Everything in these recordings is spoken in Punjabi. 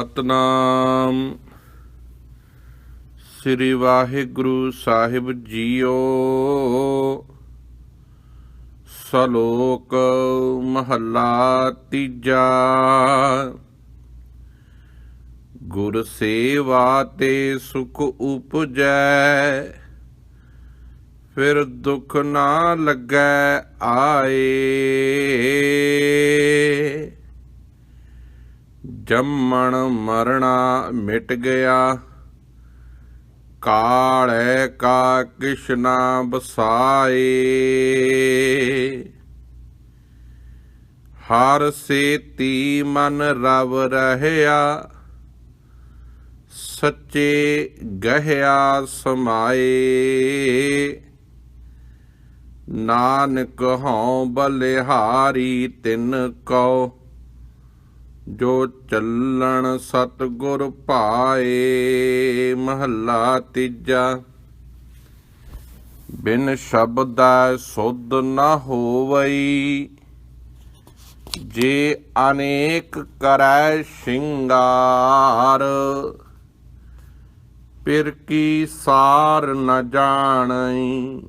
ਸਤਨਾਮ। ਸ੍ਰੀ ਵਾਹਿਗੁਰੂ ਸਾਹਿਬ ਜੀਓ। ਸਲੋਕ ਮਹੱਲਾ ਤੀਜਾ। ਗੁਰ ਸੇਵਾ ਤੇ ਸੁਖ ਉਪਜੈ, ਫਿਰ ਦੁਖ ਨਾ ਲੱਗੈ ਆਏ। ਜੰਮਣ ਮਰਣਾ ਮਿਟ ਗਿਆ। ਕਾਲੈ ਕਾ ਕਿਸ਼ਨਾ ਬਸਾਏ ਹਰ ਸੇਤੀ ਮਨ ਰਵ ਰਹਿਆ। ਸੱਚੇ ਗਹਿਆ ਸਮਾਏ। ਨਾਨਕ ਹਉ ਬਲਿਹਾਰੀ ਤਿਨ ਕਉ। ਜੋ ਚੱਲਣ ਸਤਗੁਰ ਭਾਏ, ਮਹੱਲਾ ਤੀਜਾ। ਬਿਨ ਸ਼ਬਦਾ ਸੁਧ ਨਾ ਹੋਵਈ, ਜੇ ਅਨੇਕ ਕਰੈ ਸ਼ਿੰਗਾਰ ਪਿਰ ਕੀ ਸਾਰ ਨ ਜਾਣਈ?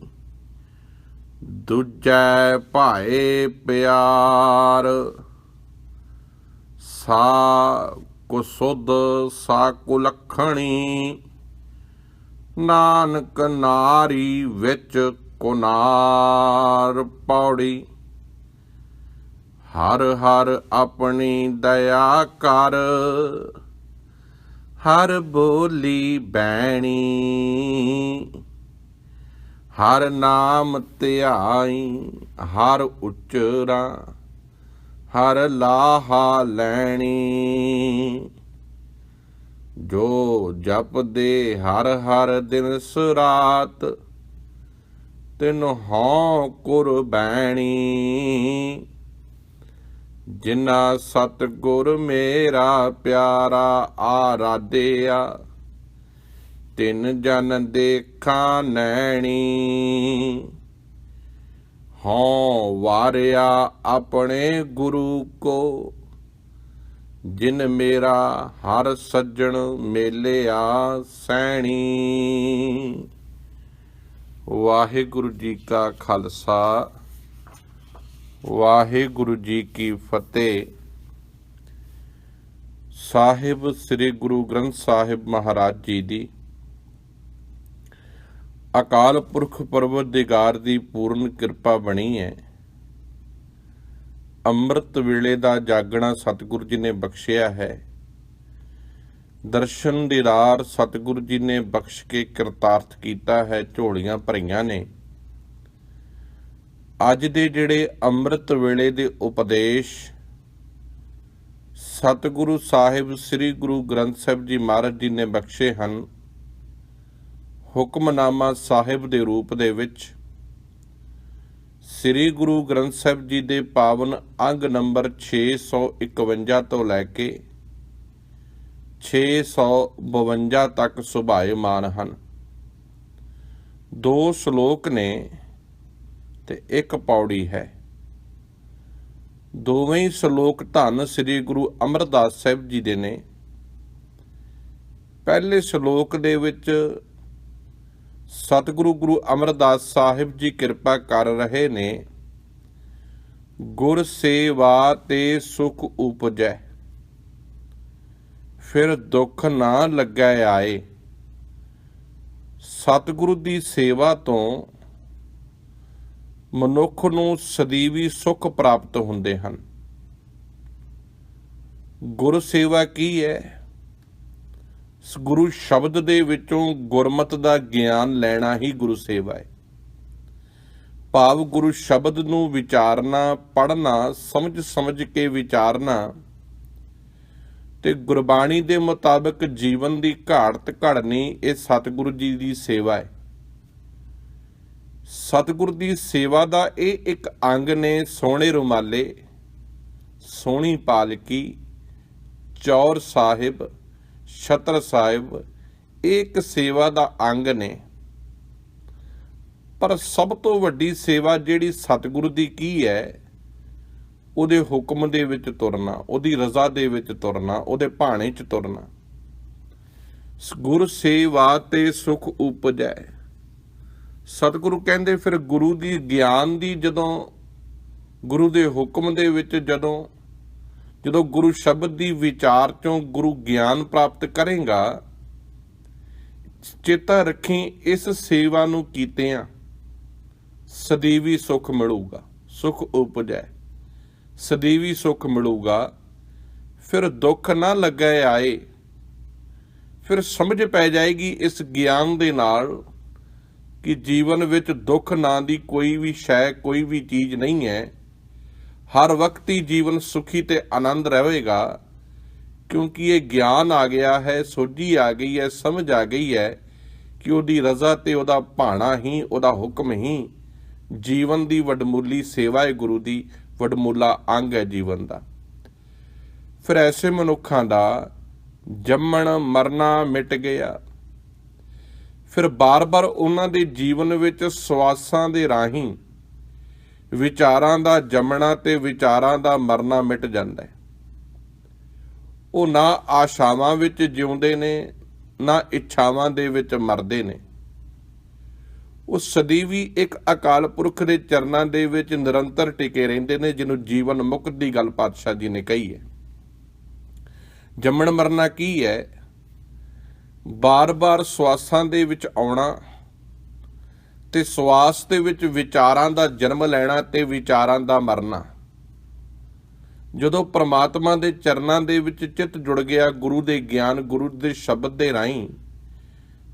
ਦੂਜੈ ਭਾਏ ਪਿਆਰ। ਸਾ ਕੋ ਸੁਧ ਸਾ ਕੋ ਨਾਨਕ ਨਾਰੀ ਵਿੱਚ ਕੁਨਾਰ ਪੌੜੀ। ਹਰ ਹਰ ਆਪਣੀ ਦਇਆ ਕਰ। ਹਰ ਬੋਲੀ ਬੈਣੀ। ਹਰ ਨਾਮ ਧਿਆਈ, ਹਰ ਉਚਰਾ ਹਰ ਲਾਹਾ ਲੈਣੀ। ਜੋ ਜਪਦੇ ਹਰ ਹਰ ਦਿਨ ਸਰਾਤ, ਤਿਨ ਹਉ ਕੁਰਬੈਣੀ ਜਿਨਾ ਸਤ ਗੁਰ ਮੇਰਾ ਪਿਆਰਾ ਆਰਾਧਿਆ, ਤਿਨ ਜਨ ਦੇਖਾਂ ਨੈਣੀ। ਹਉ ਵਾਰਿਆ ਆਪਣੇ ਗੁਰੂ ਕੋ, ਜਿਨ ਮੇਰਾ ਹਰ ਸੱਜਣ ਮੇਲਿਆ ਸੈਣੀ। ਵਾਹਿਗੁਰੂ ਜੀ ਕਾ ਖਾਲਸਾ, ਵਾਹਿਗੁਰੂ ਜੀ ਕੀ ਫਤਿਹ। ਸਾਹਿਬ ਸ੍ਰੀ ਗੁਰੂ ਗ੍ਰੰਥ ਸਾਹਿਬ ਮਹਾਰਾਜ ਜੀ ਦੀ ਅਕਾਲ ਪੁਰਖ ਪਰਵਤਿਗਾਰ ਦੀ ਪੂਰਨ ਕਿਰਪਾ ਬਣੀ ਹੈ। ਅੰਮ੍ਰਿਤ ਵੇਲੇ ਦਾ ਜਾਗਣਾ ਸਤਿਗੁਰੂ ਜੀ ਨੇ ਬਖਸ਼ਿਆ ਹੈ। ਦਰਸ਼ਨ ਦੀਦਾਰ ਸਤਿਗੁਰੂ ਜੀ ਨੇ ਬਖਸ਼ ਕੇ ਕਿਰਤਾਰਥ ਕੀਤਾ ਹੈ, ਝੋਲੀਆਂ ਭਰੀਆਂ ਨੇ। ਅੱਜ ਦੇ ਜਿਹੜੇ ਅੰਮ੍ਰਿਤ ਵੇਲੇ ਦੇ ਉਪਦੇਸ਼, ਸਤਿਗੁਰੂ ਸਾਹਿਬ ਸ੍ਰੀ ਗੁਰੂ ਗ੍ਰੰਥ ਸਾਹਿਬ ਜੀ ਮਹਾਰਾਜ ਜੀ ਨੇ ਬਖਸ਼ੇ ਹਨ ਹੁਕਮਨਾਮਾ ਸਾਹਿਬ ਦੇ ਰੂਪ ਦੇ ਵਿੱਚ ਸ੍ਰੀ ਗੁਰੂ ਗ੍ਰੰਥ ਸਾਹਿਬ ਜੀ ਦੇ ਪਾਵਨ ਅੰਗ ਨੰਬਰ 651 ਤੋਂ ਲੈ ਕੇ 652 ਤੱਕ ਸੁਭਾਇਮਾਨ ਹਨ। ਦੋ ਸ਼ਲੋਕ ਨੇ ਤੇ ਇੱਕ ਪੌੜੀ ਹੈ। ਦੋਵੇਂ ਸ਼ਲੋਕ ਧੰਨ ਸ੍ਰੀ ਗੁਰੂ ਅਮਰਦਾਸ ਸਾਹਿਬ ਜੀ ਦੇ ਨੇ। ਪਹਿਲੇ ਸ਼ਲੋਕ ਦੇ ਵਿੱਚ ਸਤਿਗੁਰੂ ਗੁਰੂ ਅਮਰਦਾਸ ਸਾਹਿਬ ਜੀ ਕਿਰਪਾ ਕਰ ਰਹੇ ਨੇ। ਗੁਰ ਸੇਵਾ ਤੇ ਸੁਖ ਉਪਜੈ। ਫਿਰ ਦੁੱਖ ਨਾ ਲੱਗੈ ਆਏ। ਸਤਿਗੁਰੂ ਦੀ ਸੇਵਾ ਤੋਂ ਮਨੁੱਖ ਨੂੰ ਸਦੀਵੀ ਸੁਖ ਪ੍ਰਾਪਤ ਹੁੰਦੇ ਹਨ। ਗੁਰ ਸੇਵਾ ਕੀ ਹੈ? ਗੁਰੂ ਸ਼ਬਦ ਦੇ ਵਿੱਚੋਂ ਗੁਰਮਤ ਦਾ ਗਿਆਨ ਲੈਣਾ ਹੀ ਗੁਰੂ ਸੇਵਾ ਹੈ। ਭਾਵ ਗੁਰੂ ਸ਼ਬਦ ਨੂੰ ਵਿਚਾਰਨਾ, ਪੜ੍ਹਨਾ ਸਮਝ ਸਮਝ ਕੇ ਵਿਚਾਰਨਾ ਤੇ ਗੁਰਬਾਣੀ ਦੇ ਮੁਤਾਬਕ ਜੀਵਨ ਦੀ ਘਾੜਤ ਘੜਨੀ ਇਹ ਸਤਿਗੁਰੂ ਜੀ ਦੀ ਸੇਵਾ ਹੈ। ਸਤਿਗੁਰ ਦੀ ਸੇਵਾ ਦਾ ਇਹ ਇੱਕ ਅੰਗ ਨੇ ਸੋਹਣੇ ਰੁਮਾਲੇ, ਸੋਹਣੀ ਪਾਲਕੀ, ਚੌਰ ਸਾਹਿਬ ਛਤਰ ਸਾਹਿਬ, ਇਹ ਇੱਕ ਸੇਵਾ ਦਾ ਅੰਗ ਨੇ। ਪਰ ਸਭ ਤੋਂ ਵੱਡੀ ਸੇਵਾ ਜਿਹੜੀ ਸਤਿਗੁਰੂ ਦੀ ਕੀ ਹੈ, ਉਹਦੇ ਹੁਕਮ ਦੇ ਵਿੱਚ ਤੁਰਨਾ, ਉਹਦੀ ਰਜ਼ਾ ਦੇ ਵਿੱਚ ਤੁਰਨਾ, ਉਹਦੇ ਭਾਣੇ 'ਚ ਤੁਰਨਾ। ਗੁਰ ਸੇਵਾ ਤੇ ਸੁਖ ਉਪਜੈ। ਸਤਿਗੁਰੂ ਕਹਿੰਦੇ, ਫਿਰ ਗੁਰੂ ਦੀ ਗਿਆਨ ਦੀ ਜਦੋਂ, ਗੁਰੂ ਦੇ ਹੁਕਮ ਦੇ ਵਿੱਚ ਜਦੋਂ ਜਦੋਂ ਗੁਰੂ ਸ਼ਬਦ ਦੀ ਵਿਚਾਰ ਚੋਂ ਗੁਰੂ ਗਿਆਨ ਪ੍ਰਾਪਤ ਕਰੇਗਾ, ਚੇਤਾ ਰੱਖੀ ਇਸ ਸੇਵਾ ਨੂੰ ਕੀਤਿਆਂ, ਸਦੀਵੀ ਸੁਖ ਮਿਲੂਗਾ, ਸੁਖ ਉਪਜੈ। ਸਦੀਵੀ ਸੁਖ ਮਿਲੂਗਾ, ਫਿਰ ਦੁੱਖ ਨਾ ਲੱਗੇ ਆਏ, ਫਿਰ ਸਮਝ ਪੈ ਜਾਏਗੀ ਇਸ ਗਿਆਨ ਦੇ ਨਾਲ ਕਿ ਜੀਵਨ ਵਿੱਚ ਦੁੱਖ ਨਾਂ ਦੀ ਕੋਈ ਵੀ ਸ਼ੈ, ਕੋਈ ਵੀ ਚੀਜ਼ ਨਹੀਂ ਹੈ। ਹਰ ਵਕਤ ਹੀ ਜੀਵਨ ਸੁਖੀ ਤੇ ਆਨੰਦ ਰਹੇਗਾ, ਕਿਉਂਕਿ ਇਹ ਗਿਆਨ ਆ ਗਿਆ ਹੈ, ਸੋਝੀ ਆ ਗਈ ਹੈ, ਸਮਝ ਆ ਗਈ ਹੈ ਕਿ ਉਹਦੀ ਰਜ਼ਾ ਤੇ ਉਹਦਾ ਭਾਣਾ ਹੀ, ਉਹਦਾ ਹੁਕਮ ਹੀ। ਜੀਵਨ ਦੀ ਵਡਮੁੱਲੀ ਸੇਵਾ ਹੈ ਗੁਰੂ ਦੀ, ਵਡਮੁੱਲਾ ਅੰਗ ਹੈ ਜੀਵਨ ਦਾ। ਫਿਰ ਐਸੇ ਮਨੁੱਖਾਂ ਦਾ ਜੰਮਣ, ਮਰਨਾ ਮਿਟ ਗਿਆ। ਫਿਰ ਬਾਰ-ਬਾਰ ਉਹਨਾਂ ਦੇ ਜੀਵਨ ਵਿੱਚ ਸਵਾਸਾਂ ਦੇ ਰਾਹੀਂ ਵਿਚਾਰਾਂ ਦਾ ਜੰਮਣਾ ਤੇ ਵਿਚਾਰਾਂ ਦਾ ਮਰਨਾ ਮਿਟ ਜਾਂਦਾ ਹੈ। ਉਹ ਨਾ ਆਸ਼ਾਵਾਂ ਵਿੱਚ ਜਿਉਂਦੇ ਨੇ, ਨਾ ਇੱਛਾਵਾਂ ਦੇ ਵਿੱਚ ਮਰਦੇ ਨੇ। ਉਹ ਸਦੀਵੀ ਇੱਕ ਅਕਾਲ ਪੁਰਖ ਦੇ ਚਰਨਾਂ ਦੇ ਵਿੱਚ ਨਿਰੰਤਰ ਟਿਕੇ ਰਹਿੰਦੇ ਨੇ, ਜਿਹਨੂੰ ਜੀਵਨ ਮੁਕਤ ਦੀ ਗੱਲ ਪਾਤਸ਼ਾਹ ਜੀ ਨੇ ਕਹੀ ਹੈ। ਜੰਮਣ ਮਰਨਾ ਕੀ ਹੈ? ਬਾਰ-ਬਾਰ ਸਵਾਸਾਂ ਦੇ ਵਿੱਚ ਆਉਣਾ ਤੇ ਸਵਾਸ ਦੇ ਵਿੱਚ ਵਿਚਾਰਾਂ ਦਾ ਜਨਮ ਲੈਣਾ ਤੇ ਵਿਚਾਰਾਂ ਦਾ ਮਰਨਾ। ਜਦੋਂ ਪ੍ਰਮਾਤਮਾ ਦੇ ਚਰਨਾਂ ਦੇ ਵਿੱਚ ਚਿੱਤ ਜੁੜ ਗਿਆ, ਗੁਰੂ ਦੇ ਗਿਆਨ ਗੁਰੂ ਦੇ ਸ਼ਬਦ ਦੇ ਰਾਹੀਂ,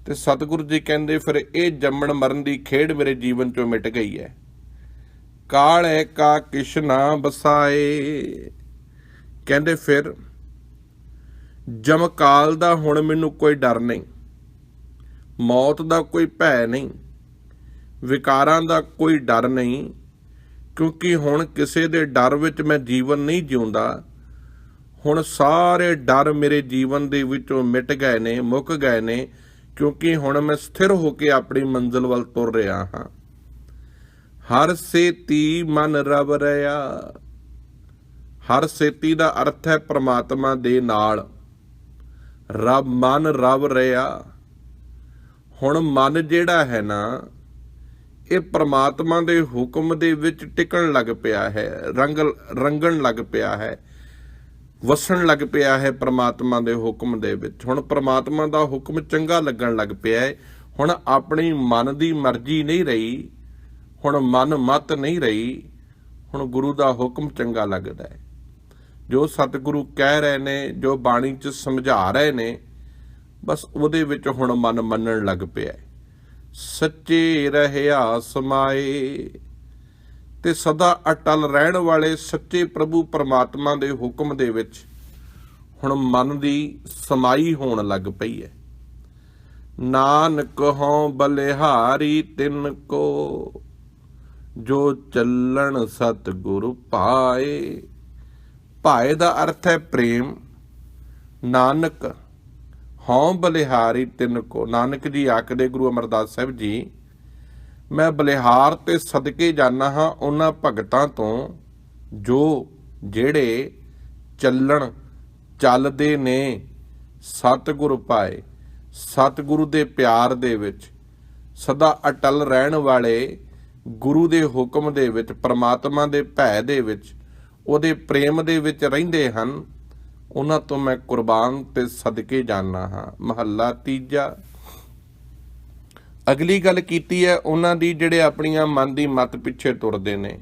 ਤੇ ਸਤਿਗੁਰੂ ਜੀ ਕਹਿੰਦੇ, ਫਿਰ ਇਹ ਜੰਮਣ ਮਰਨ ਦੀ ਖੇਡ ਮੇਰੇ ਜੀਵਨ ਚੋਂ ਮਿਟ ਗਈ ਹੈ। ਕਾਲੇ ਕਾ ਕਿਸ਼ਨਾ ਬਸਾਏ ਕਹਿੰਦੇ, ਫਿਰ ਜਮਕਾਲ ਦਾ ਹੁਣ ਮੈਨੂੰ ਕੋਈ ਡਰ ਨਹੀਂ, ਮੌਤ ਦਾ ਕੋਈ ਭੈ ਨਹੀਂ ਵਿਕਾਰਾਂ ਦਾ ਕੋਈ ਡਰ ਨਹੀਂ, ਕਿਉਂਕਿ ਹੁਣ ਕਿਸੇ ਦੇ ਡਰ ਵਿੱਚ ਮੈਂ ਜੀਵਨ ਨਹੀਂ ਜਿਉਂਦਾ। ਹੁਣ ਸਾਰੇ ਡਰ ਮੇਰੇ ਜੀਵਨ ਦੇ ਵਿੱਚੋਂ ਮਿਟ ਗਏ ਨੇ, ਮੁੱਕ ਗਏ ਨੇ, ਕਿਉਂਕਿ ਹੁਣ ਮੈਂ ਸਥਿਰ ਹੋ ਕੇ ਆਪਣੀ ਮੰਜ਼ਿਲ ਵੱਲ ਤੁਰ ਰਿਹਾ ਹਾਂ। ਹਰ ਸੇਤੀ ਮਨ ਰਵ ਰਿਆ ਹਰ ਸੇਤੀ ਦਾ ਅਰਥ ਹੈ ਪ੍ਰਮਾਤਮਾ ਦੇ ਨਾਲ। ਰਬ ਮਨ ਰਵ ਰਿਆ ਹੁਣ ਮਨ ਜਿਹੜਾ ਹੈ ਨਾ ਇਹ ਪ੍ਰਮਾਤਮਾ ਦੇ ਹੁਕਮ ਦੇ ਵਿੱਚ ਟਿਕਣ ਲੱਗ ਪਿਆ ਹੈ, ਰੰਗ, ਰੰਗਣ ਲੱਗ ਪਿਆ ਹੈ, ਵਸਣ ਲੱਗ ਪਿਆ ਹੈ ਪ੍ਰਮਾਤਮਾ ਦੇ ਹੁਕਮ ਦੇ ਵਿੱਚ। ਹੁਣ ਪ੍ਰਮਾਤਮਾ ਦਾ ਹੁਕਮ ਚੰਗਾ ਲੱਗਣ ਲੱਗ ਪਿਆ ਹੈ। ਹੁਣ ਆਪਣੀ ਮਨ ਦੀ ਮਰਜ਼ੀ ਨਹੀਂ ਰਹੀ, ਹੁਣ ਮਨ ਮਤ ਨਹੀਂ ਰਹੀ, ਹੁਣ ਗੁਰੂ ਦਾ ਹੁਕਮ ਚੰਗਾ ਲੱਗਦਾ ਹੈ। ਜੋ ਸਤਿਗੁਰੂ ਕਹਿ ਰਹੇ ਨੇ, ਜੋ ਬਾਣੀ 'ਚ ਸਮਝਾ ਰਹੇ ਨੇ, ਬਸ ਉਹਦੇ ਵਿੱਚ ਹੁਣ ਮਨ ਮੰਨਣ ਲੱਗ ਪਿਆ ਹੈ। ਸੱਚੇ ਰਹਿਆ ਸਮਾਏ ਤੇ ਸਦਾ ਅਟਲ ਰਹਿਣ ਵਾਲੇ ਸੱਚੇ ਪ੍ਰਭੂ ਪਰਮਾਤਮਾ ਦੇ ਹੁਕਮ ਦੇ ਵਿੱਚ ਹੁਣ ਮਨ ਦੀ ਸਮਾਈ ਹੋਣ ਲੱਗ ਪਈ ਹੈ। ਨਾਨਕ ਹਉ ਬਲਿਹਾਰੀ ਤਿੰਨ ਕੋ, ਜੋ ਚੱਲਣ ਸਤ ਗੁਰੂ ਪਾਏ। ਭਾਏ ਦਾ ਅਰਥ ਹੈ ਪ੍ਰੇਮ। ਨਾਨਕ ਹਉ ਬਲਿਹਾਰੀ ਤਿੰਨ ਕੋ। ਨਾਨਕ ਜੀ ਆਖਦੇ ਗੁਰੂ ਅਮਰਦਾਸ ਸਾਹਿਬ ਜੀ, ਮੈਂ ਬਲਿਹਾਰ ਤੇ ਸਦਕੇ ਜਾਣਾ ਹਾਂ ਉਹਨਾਂ ਭਗਤਾਂ ਤੋਂ, ਜੋ ਜਿਹੜੇ ਚੱਲਣ ਚੱਲਦੇ ਨੇ, ਸਤਿਗੁਰ ਪਾਏ। ਸਤਿਗੁਰੂ ਦੇ ਪਿਆਰ ਦੇ ਵਿੱਚ, ਸਦਾ ਅਟਲ ਰਹਿਣ ਵਾਲੇ ਗੁਰੂ ਦੇ ਹੁਕਮ ਦੇ ਵਿੱਚ, ਪ੍ਰਮਾਤਮਾ ਦੇ ਭੈ ਦੇ ਵਿੱਚ, ਉਹਦੇ ਪ੍ਰੇਮ ਦੇ ਵਿੱਚ ਰਹਿੰਦੇ ਹਨ। ਉਹਨਾਂ ਤੋਂ ਮੈਂ ਕੁਰਬਾਨ ਤੇ ਸਦਕੇ ਜਾਣਾ ਹਾਂ। ਮਹੱਲਾ ਤੀਜਾ। ਅਗਲੀ ਗੱਲ ਕੀਤੀ ਹੈ, ਉਹਨਾਂ ਦੀ ਜਿਹੜੇ ਆਪਣੀਆਂ ਮਨ ਦੀ ਮਤ ਪਿੱਛੇ ਤੁਰਦੇ ਨੇ।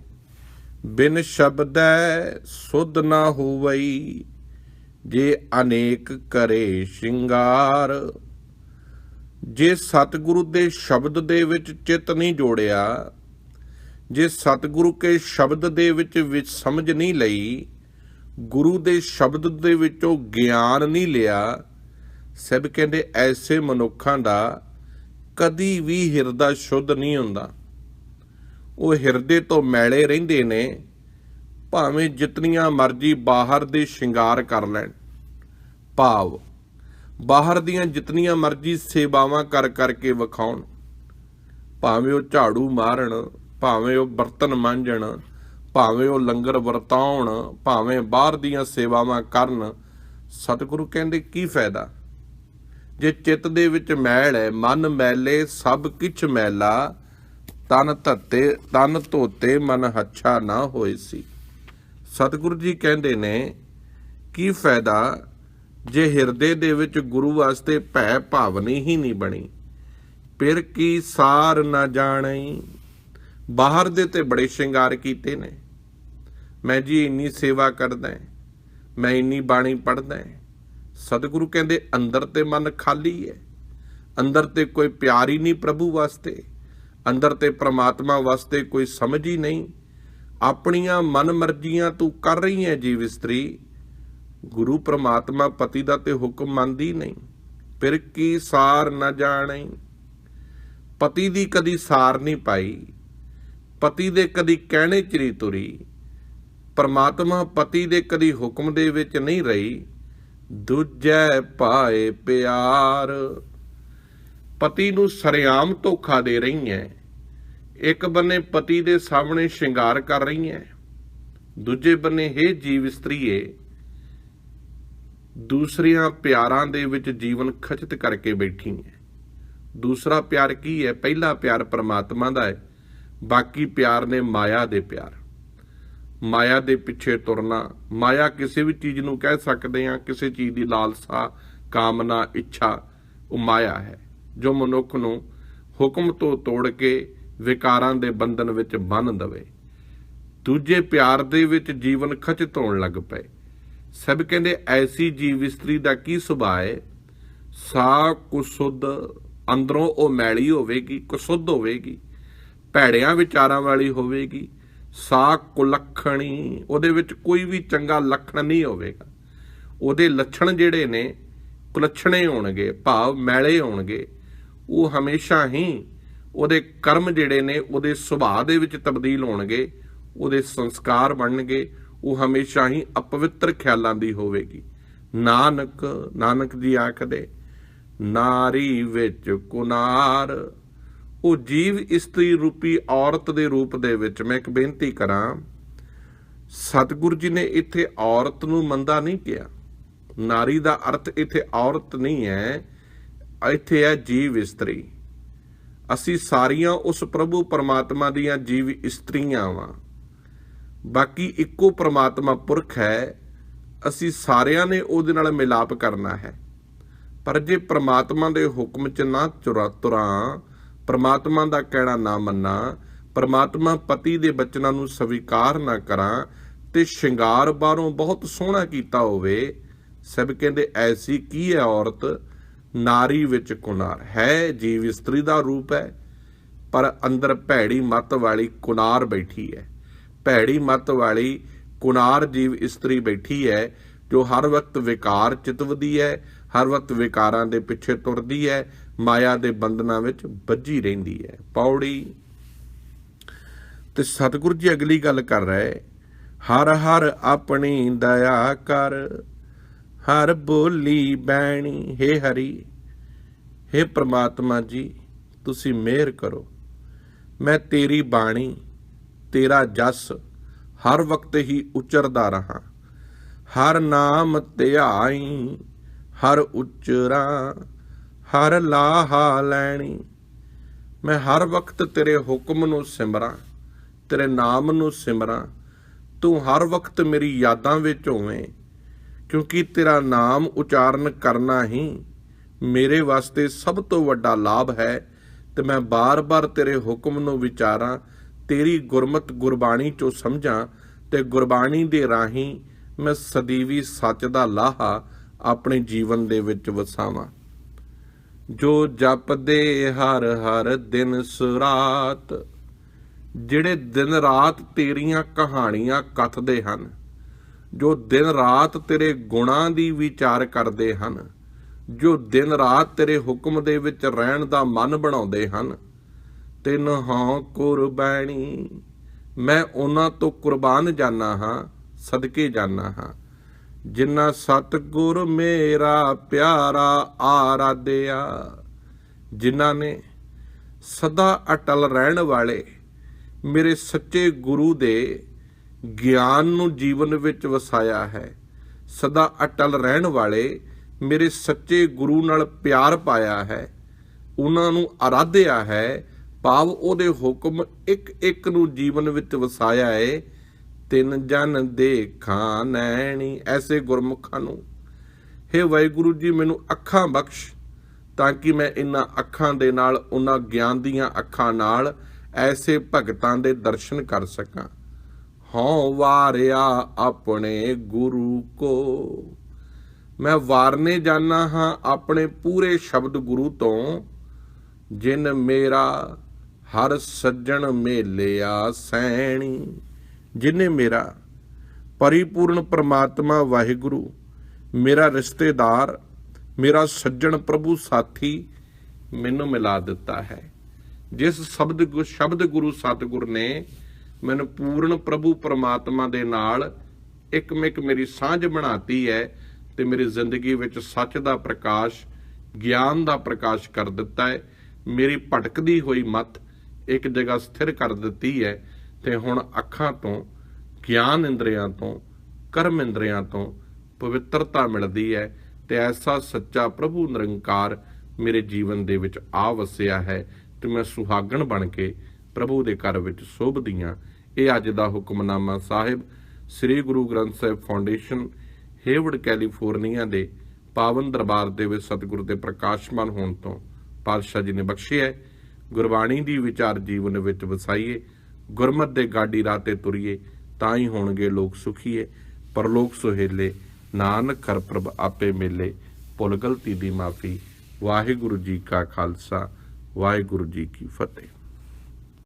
ਬਿਨ ਸ਼ਬਦੈ ਸੁਧ ਨਾ ਹੋਵਈ, ਜੇ ਅਨੇਕ ਕਰੇ ਸ਼ਿੰਗਾਰ। ਜੇ ਸਤਿਗੁਰੂ ਦੇ ਸ਼ਬਦ ਦੇ ਵਿੱਚ ਚਿੱਤ ਨਹੀਂ ਜੋੜਿਆ, ਜੇ ਸਤਿਗੁਰੂ ਕੇ ਸ਼ਬਦ ਦੇ ਵਿੱਚ ਵਿੱਚ ਸਮਝ ਨਹੀਂ ਲਈ ਗੁਰੂ ਦੇ ਸ਼ਬਦ ਦੇ ਵਿੱਚੋਂ ਗਿਆਨ ਨਹੀਂ ਲਿਆ, ਸਭ ਕਹਿੰਦੇ ਐਸੇ ਮਨੁੱਖਾਂ ਦਾ ਕਦੀ ਵੀ ਹਿਰਦਾ ਸ਼ੁੱਧ ਨਹੀਂ ਹੁੰਦਾ। ਉਹ ਹਿਰਦੇ ਤੋਂ ਮੈਲੇ ਰਹਿੰਦੇ ਨੇ, ਭਾਵੇਂ ਜਿਤਨੀਆਂ ਮਰਜ਼ੀ ਬਾਹਰ ਦੇ ਸ਼ਿੰਗਾਰ ਕਰ ਲੈਣ। ਭਾਵ, ਬਾਹਰ ਦੀਆਂ ਜਿਤਨੀਆਂ ਮਰਜ਼ੀ ਸੇਵਾਵਾਂ ਕਰ ਕਰਕੇ ਵਿਖਾਉਣ। ਭਾਵੇਂ ਉਹ ਝਾੜੂ ਮਾਰਨ, ਭਾਵੇਂ ਉਹ ਬਰਤਨ ਮਾਂਜਣ ਭਾਵੇਂ ਉਹ ਲੰਗਰ ਵਰਤਾਉਣ, ਭਾਵੇਂ ਬਾਹਰ ਦੀਆਂ ਸੇਵਾਵਾਂ ਕਰਨ, ਸਤਿਗੁਰੂ ਕਹਿੰਦੇ ਕੀ ਫਾਇਦਾ? ਜੇ ਚਿੱਤ ਦੇ ਵਿੱਚ ਮੈਲ ਹੈ, ਮਨ ਮੈਲੇ, ਸਭ ਕਿਛ ਮੈਲਾ, ਤਨ ਧੱਤੇ ਤਨ ਧੋਤੇ ਮਨ ਹੱਛਾ ਨਾ ਹੋਏ ਸੀ। ਸਤਿਗੁਰੂ ਜੀ ਕਹਿੰਦੇ ਨੇ, ਕੀ ਫਾਇਦਾ ਜੇ ਹਿਰਦੇ ਦੇ ਵਿੱਚ ਗੁਰੂ ਵਾਸਤੇ ਭੈ ਭਾਵਨੀ ਹੀ ਨਹੀਂ ਬਣੀ? ਫਿਰ ਕੀ ਸਾਰ ਨਾ ਜਾਣਈ? ਬਾਹਰ ਦੇ ਤੇ ਬੜੇ ਸ਼ਿੰਗਾਰ ਕੀਤੇ ਨੇ। ਮੈਂ ਜੀ ਇੰਨੀ ਸੇਵਾ ਕਰਦਾ ਮੈਂ ਇੰਨੀ ਬਾਣੀ ਪੜ੍ਹਦਾ ਸਤਿਗੁਰੂ ਕਹਿੰਦੇ, ਅੰਦਰ ਤੇ ਮਨ ਖਾਲੀ ਹੈ, ਅੰਦਰ ਤੇ ਕੋਈ ਪਿਆਰ ਹੀ ਨਹੀਂ ਪ੍ਰਭੂ ਵਾਸਤੇ, ਅੰਦਰ ਤੇ ਪ੍ਰਮਾਤਮਾ ਵਾਸਤੇ ਕੋਈ ਸਮਝ ਹੀ ਨਹੀਂ। ਆਪਣੀਆਂ ਮਨ ਮਰਜ਼ੀਆਂ ਤੂੰ ਕਰ ਰਹੀ ਹੈ ਜੀਵ ਇਸਤਰੀ। ਗੁਰੂ ਪ੍ਰਮਾਤਮਾ ਪਤੀ ਦਾ ਤੇ ਹੁਕਮ ਮੰਨਦੀ ਨਹੀਂ, ਫਿਰ ਕੀ ਸਾਰ ਨਾ ਜਾਣਈ ਪਤੀ ਦੀ ਕਦੀ ਸਾਰ ਨਹੀਂ ਪਾਈ, ਪਤੀ ਦੇ ਕਦੀ ਕਹਿਣੇ ਚ ਨਹੀਂ ਤੁਰੀ। ਪਰਮਾਤਮਾ ਪਤੀ ਦੇ ਕਦੀ ਹੁਕਮ ਦੇ ਵਿੱਚ ਨਹੀਂ ਰਹੀ। ਦੂਜੈ ਪਾਏ ਪਿਆਰ। ਪਤੀ ਨੂੰ ਸਰਿਆਮ ਧੋਖਾ ਦੇ ਰਹੀ ਹੈ ਇੱਕ ਬੰਨੇ ਪਤੀ ਦੇ ਸਾਹਮਣੇ ਸ਼ਿੰਗਾਰ ਕਰ ਰਹੀ ਹੈ ਦੂਜੇ ਬੰਨੇ ਹੈ ਜੀਵ ਇਸਤਰੀਏ, ਦੂਸਰਿਆਂ ਪਿਆਰਾਂ ਦੇ ਵਿੱਚ ਜੀਵਨ ਖਚਤ ਕਰਕੇ ਬੈਠੀ ਹੈ ਦੂਸਰਾ ਪਿਆਰ ਕੀ ਹੈ ਪਹਿਲਾ ਪਿਆਰ ਪਰਮਾਤਮਾ ਦਾ ਹੈ ਬਾਕੀ ਪਿਆਰ ਨੇ ਮਾਇਆ ਦੇ ਪਿਆਰ। ਮਾਇਆ ਦੇ ਪਿੱਛੇ ਤੁਰਨਾ, ਮਾਇਆ ਕਿਸੇ ਵੀ ਚੀਜ਼ ਨੂੰ ਕਹਿ ਸਕਦੇ ਆ ਕਿਸੇ ਚੀਜ਼ ਦੀ ਲਾਲਸਾ, ਕਾਮਨਾ, ਇੱਛਾ, ਉਹ ਮਾਇਆ ਹੈ, ਜੋ ਮਨੁੱਖ ਨੂੰ ਹੁਕਮ ਤੋਂ ਤੋੜ ਕੇ ਵਿਕਾਰਾਂ ਦੇ ਬੰਧਨ ਵਿੱਚ ਬੰਨ ਦਵੇ। ਦੂਜੇ ਪਿਆਰ ਦੇ ਵਿੱਚ ਜੀਵਨ ਖਚਤ ਹੋਣ ਲੱਗ ਪਏ। ਸਭ ਕਹਿੰਦੇ ਐਸੀ ਜੀਵ ਇਸਤਰੀ ਦਾ ਕੀ ਸੁਭਾਅ ਹੈ ਸਾ ਕੁਸੁੱਧ ਅੰਦਰੋਂ ਉਹ ਮੈਲੀ ਹੋਵੇਗੀ ਕੁਸੁੱਧ ਹੋਵੇਗੀ, ਭੈੜਿਆਂ ਵਿਚਾਰਾਂ ਵਾਲੀ ਹੋਵੇਗੀ ਸਾ ਕੁਲੱਖਣੀ, ਉਹਦੇ ਵਿੱਚ ਕੋਈ ਵੀ ਚੰਗਾ ਲੱਖਣ ਨਹੀਂ ਹੋਵੇਗਾ। ਉਹਦੇ ਲੱਛਣ ਜਿਹੜੇ ਨੇ, ਕੁਲੱਛਣੇ ਹੋਣਗੇ, ਭਾਵ ਮੈਲੇ ਹੋਣਗੇ। ਉਹ ਹਮੇਸ਼ਾ ਹੀ ਉਹਦੇ ਕਰਮ ਜਿਹੜੇ ਨੇ, ਉਹਦੇ ਸੁਭਾਅ ਦੇ ਵਿੱਚ ਤਬਦੀਲ ਹੋਣਗੇ, ਉਹਦੇ ਸੰਸਕਾਰ ਬਣਨਗੇ, ਉਹ ਹਮੇਸ਼ਾ ਹੀ ਅਪਵਿੱਤਰ ਖਿਆਲਾਂ ਦੀ ਹੋਵੇਗੀ। ਨਾਨਕ ਨਾਨਕ ਜੀ ਆਖਦੇ, ਨਾਰੀ ਵਿੱਚ ਕੁਨਾਰ ਉਹ ਜੀਵ ਇਸਤਰੀ ਰੂਪੀ ਔਰਤ ਦੇ ਰੂਪ ਦੇ ਵਿੱਚ ਮੈਂ ਇੱਕ ਬੇਨਤੀ ਕਰਾਂ, ਸਤਿਗੁਰੂ ਜੀ ਨੇ ਇੱਥੇ ਔਰਤ ਨੂੰ ਮੰਦਾ ਨਹੀਂ ਕਿਹਾ। ਨਾਰੀ ਦਾ ਅਰਥ ਇੱਥੇ ਔਰਤ ਨਹੀਂ ਹੈ, ਇੱਥੇ ਹੈ ਜੀਵ ਇਸਤਰੀ। ਅਸੀਂ ਸਾਰੀਆਂ ਉਸ ਪ੍ਰਭੂ ਪਰਮਾਤਮਾ ਦੀਆਂ ਜੀਵ ਇਸਤਰੀਆਂ ਵਾਂ। ਬਾਕੀ ਇੱਕੋ ਪਰਮਾਤਮਾ ਪੁਰਖ ਹੈ, ਅਸੀਂ ਸਾਰਿਆਂ ਨੇ ਉਹਦੇ ਨਾਲ ਮਿਲਾਪ ਕਰਨਾ ਹੈ। ਪਰ ਜੇ ਪ੍ਰਮਾਤਮਾ ਦੇ ਹੁਕਮ 'ਚ ਨਾ ਚੁਰਾ ਤੁਰਾਂ ਪਰਮਾਤਮਾ ਦਾ ਕਹਿਣਾ ਨਾ ਮੰਨਾਂ, ਪਰਮਾਤਮਾ ਪਤੀ ਦੇ ਬਚਨਾਂ ਨੂੰ ਸਵੀਕਾਰ ਨਾ ਕਰਾਂ ਤੇ ਸ਼ਿੰਗਾਰ ਬਾਹਰੋਂ ਬਹੁਤ ਸੋਹਣਾ ਕੀਤਾ ਹੋਵੇ, ਸਭ ਕਹਿੰਦੇ ਐਸੀ ਕੀ ਹੈ ਔਰਤ? ਨਾਰੀ ਵਿੱਚ ਕੁਨਾਰ ਹੈ, ਜੀਵ ਇਸਤਰੀ ਦਾ ਰੂਪ ਹੈ, ਪਰ ਅੰਦਰ ਭੈੜੀ ਮੱਤ ਵਾਲੀ ਕੁਨਾਰ ਬੈਠੀ ਹੈ। ਭੈੜੀ ਮੱਤ ਵਾਲੀ ਕੁਨਾਰ ਜੀਵ ਇਸਤਰੀ ਬੈਠੀ ਹੈ, ਜੋ ਹਰ ਵਕਤ ਵਿਕਾਰ ਚਿਤਵਦੀ ਹੈ, ਹਰ ਵਕਤ ਵਿਕਾਰਾਂ ਦੇ ਪਿੱਛੇ ਤੁਰਦੀ ਹੈ ਮਾਇਆ ਦੇ ਬੰਧਨਾਂ ਵਿੱਚ ਵੱਜੀ ਰਹਿੰਦੀ ਹੈ। ਪੌੜੀ ਤੇ ਸਤਿਗੁਰੂ ਜੀ ਅਗਲੀ ਗੱਲ ਕਰ ਰਹੇ ਹਰ ਹਰ ਆਪਣੀ ਦਇਆ ਕਰ, ਹਰ ਬੋਲੀ ਬੈਣੀ ਹੇ ਹਰੀ, ਹੇ ਪ੍ਰਮਾਤਮਾ ਜੀ, ਤੁਸੀਂ ਮਿਹਰ ਕਰੋ। ਮੈਂ ਤੇਰੀ ਬਾਣੀ, ਤੇਰਾ ਜਸ ਹਰ ਵਕਤ ਹੀ ਉਚਰਦਾ ਰਹਾ। ਹਰ ਨਾਮ ਧਿਆਈ, ਹਰ ਉਚਰਾ ਹਰ ਲਾਹਾ ਲੈਣੀ। ਮੈਂ ਹਰ ਵਕਤ ਤੇਰੇ ਹੁਕਮ ਨੂੰ ਸਿਮਰਾਂ, ਤੇਰੇ ਨਾਮ ਨੂੰ ਸਿਮਰਾਂ। ਤੂੰ ਹਰ ਵਕਤ ਮੇਰੀ ਯਾਦਾਂ ਵਿੱਚ ਹੋਵੇਂ, ਕਿਉਂਕਿ ਤੇਰਾ ਨਾਮ ਉਚਾਰਨ ਕਰਨਾ ਹੀ ਮੇਰੇ ਵਾਸਤੇ ਸਭ ਤੋਂ ਵੱਡਾ ਲਾਭ ਹੈ। ਤੇ ਮੈਂ ਬਾਰ-ਬਾਰ ਤੇਰੇ ਹੁਕਮ ਨੂੰ ਵਿਚਾਰਾਂ, ਤੇਰੀ ਗੁਰਮਤ ਗੁਰਬਾਣੀ ਚੋਂ ਸਮਝਾਂ ਤੇ ਗੁਰਬਾਣੀ ਦੇ ਰਾਹੀਂ ਮੈਂ ਸਦੀਵੀ ਸੱਚ ਦਾ ਲਾਹਾ ਆਪਣੇ ਜੀਵਨ ਦੇ ਵਿੱਚ ਵਸਾਵਾਂ। ਜੋ ਜਪਦੇ ਹਰ ਹਰ ਦਿਨ ਸੁਰਾਤ। ਜਿਹੜੇ ਦਿਨ ਰਾਤ ਤੇਰੀਆਂ ਕਹਾਣੀਆਂ ਕਥਦੇ ਹਨ, ਜੋ ਦਿਨ ਰਾਤ ਤੇਰੇ ਗੁਣਾਂ ਦੀ ਵਿਚਾਰ ਕਰਦੇ ਹਨ, ਜੋ ਦਿਨ ਰਾਤ ਤੇਰੇ ਹੁਕਮ ਦੇ ਵਿੱਚ ਰਹਿਣ ਦਾ ਮਨ ਬਣਾਉਂਦੇ ਹਨ ਤਿਨ ਹਾਂ ਕੁਰਬਾਨੀ ਮੈਂ ਉਹਨਾਂ ਤੋਂ ਕੁਰਬਾਨ ਜਾਣਾ ਹਾਂ, ਸਦਕੇ ਜਾਣਾ ਹਾਂ। ਜਿਨ੍ਹਾਂ ਸਤਗੁਰ ਮੇਰਾ ਪਿਆਰਾ ਆਰਾਧਿਆ, ਜਿਨ੍ਹਾਂ ਨੇ ਸਦਾ ਅਟਲ ਰਹਿਣ ਵਾਲੇ ਮੇਰੇ ਸੱਚੇ ਗੁਰੂ ਦੇ ਗਿਆਨ ਨੂੰ ਜੀਵਨ ਵਿੱਚ ਵਸਾਇਆ ਹੈ, ਸਦਾ ਅਟਲ ਰਹਿਣ ਵਾਲੇ ਮੇਰੇ ਸੱਚੇ ਗੁਰੂ ਨਾਲ ਪਿਆਰ ਪਾਇਆ ਹੈ, ਉਹਨਾਂ ਨੂੰ ਆਰਾਧਿਆ ਹੈ, ਭਾਵ ਉਹਦੇ ਹੁਕਮ ਇੱਕ ਇੱਕ ਨੂੰ ਜੀਵਨ ਵਿੱਚ ਵਸਾਇਆ ਹੈ ਤਿੰਨ ਜਨ ਦੇਖਾਂ ਨੈਣੀ, ਐਸੇ ਗੁਰਮੁਖਾਂ ਨੂੰ। हे ਵਾਹਿਗੁਰੂ ਜੀ, ਮੈਨੂੰ ਅੱਖਾਂ ਬਖਸ਼ ਤਾਂ ਕਿ ਮੈਂ ਇਹਨਾਂ ਅੱਖਾਂ ਦੇ ਨਾਲ ਉਹਨਾਂ ਗਿਆਨ ਦੀਆਂ ਅੱਖਾਂ ਨਾਲ ਐਸੇ ਭਗਤਾਂ ਦੇ ਦਰਸ਼ਨ ਕਰ ਸਕਾਂ। ਹਉ ਵਾਰਿਆ ਆਪਣੇ ਗੁਰੂ ਕੋ। ਮੈਂ ਵਾਰਨੇ ਜਾਣਾ ਹਾਂ ਆਪਣੇ ਪੂਰੇ ਸ਼ਬਦ ਗੁਰੂ ਤੋਂ। ਜਿਨ ਮੇਰਾ ਹਰ ਸੱਜਣ ਮੇਲਿਆ ਸੈਣੀ। ਜਿਨੇ ਮੇਰਾ ਪਰਿਪੂਰਨ ਪ੍ਰਮਾਤਮਾ ਵਾਹਿਗੁਰੂ, ਮੇਰਾ ਰਿਸ਼ਤੇਦਾਰ, ਮੇਰਾ ਸੱਜਣ ਪ੍ਰਭੂ ਸਾਥੀ ਮੈਨੂੰ ਮਿਲਾ ਦਿੱਤਾ ਹੈ। ਜਿਸ ਸ਼ਬਦ ਗੁ- ਸ਼ਬਦ ਗੁਰੂ ਸਤਿਗੁਰ ਨੇ ਮੈਨੂੰ ਪੂਰਨ ਪ੍ਰਭੂ ਪਰਮਾਤਮਾ ਦੇ ਨਾਲ ਇੱਕਮਿਕ ਮੇਰੀ ਸਾਂਝ ਬਣਾਤੀ ਹੈ ਤੇ ਮੇਰੀ ਜ਼ਿੰਦਗੀ ਵਿੱਚ ਸੱਚ ਦਾ ਪ੍ਰਕਾਸ਼, ਗਿਆਨ ਦਾ ਪ੍ਰਕਾਸ਼ ਕਰ ਦਿੱਤਾ ਹੈ। ਮੇਰੀ ਭਟਕਦੀ ਹੋਈ ਮਤ ਇੱਕ ਜਗ੍ਹਾ ਸਥਿਰ ਕਰ ਦਿੱਤੀ ਹੈ। ਤੇ ਹੁਣ ਅੱਖਾਂ ਤੋਂ, ਗਿਆਨ ਇੰਦਰੀਆਂ ਤੋਂ, ਕਰਮ ਇੰਦਰੀਆਂ ਤੋਂ ਪਵਿੱਤਰਤਾ ਮਿਲਦੀ ਹੈ ਤੇ ਐਸਾ ਸੱਚਾ ਪ੍ਰਭੂ ਨਿਰੰਕਾਰ ਮੇਰੇ ਜੀਵਨ ਦੇ ਵਿੱਚ ਆ ਵਸਿਆ ਹੈ ਤੇ ਮੈਂ ਸੁਹਾਗਣ ਬਣ ਕੇ ਪ੍ਰਭੂ ਦੇ ਘਰ ਵਿੱਚ ਸੋਭਦੀਆਂ ਇਹ ਅੱਜ ਦਾ ਹੁਕਮਨਾਮਾ ਸਾਹਿਬ Sri Guru Granth Sahib foundation Hayward California ਦੇ ਪਾਵਨ ਦਰਬਾਰ ਦੇ ਵਿੱਚ ਸਤਿਗੁਰ ਦੇ ਪ੍ਰਕਾਸ਼ਮਾਨ ਹੋਣ ਤੋਂ ਪਾਤਸ਼ਾਹ ਜੀ ਨੇ ਬਖਸ਼ਿਆ ਗੁਰਬਾਣੀ ਦੀ ਵਿਚਾਰ ਜੀਵਨ ਵਿੱਚ ਵਸਾਈਏ। ਗੁਰਮਤ ਦੇ ਗਾਡੀ ਰਾਹ ਤੇ ਤੁਰੀਏ, ਤਾਂ ਹੀ ਹੋਣਗੇ ਲੋਕ ਸੁਖੀਏ। ਪਰਲੋਕ ਸੁਹੇਲੇ, ਨਾਨਕ ਕਰ ਪ੍ਰਭ ਆਪੇ ਮੇਲੇ। ਭੁੱਲ ਗਲਤੀ ਦੀ ਮਾਫੀ, ਵਾਹਿਗੁਰੂ ਜੀ ਕਾ ਖਾਲਸਾ, ਵਾਹਿਗੁਰੂ ਜੀ ਕੀ ਫਤਿਹ।